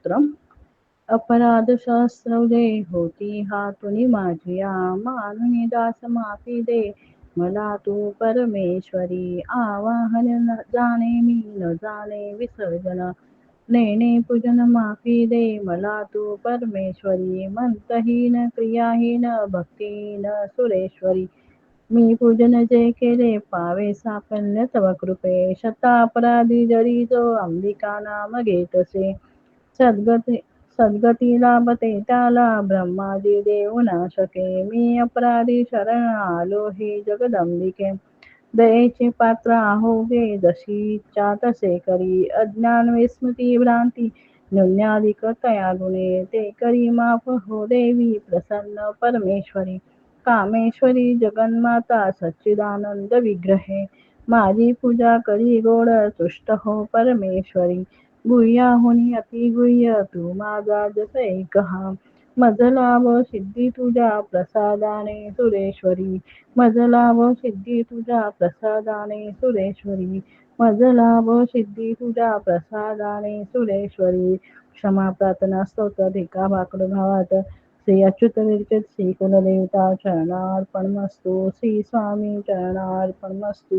دون اپپنپردستی ہاتونی مجھا معیسے ملا تو پر آ جانے نسر نینے پوجن مف دے ملا تو پریشوری منتح کرتیشری جگدے دئے چھ پاتر آشی چا تشے کری اجمتی بانتی نونیادکت کری مع دس پرمیشوری کامشوری جگن متا سچان ہونی تسدنی سیشوری مز لو سی تجا پر مز لو سی تجا پرارتنا سوتھا باقات سی اچت سی کل دیکتا چڑنار پن مست سوی چہنار پن مست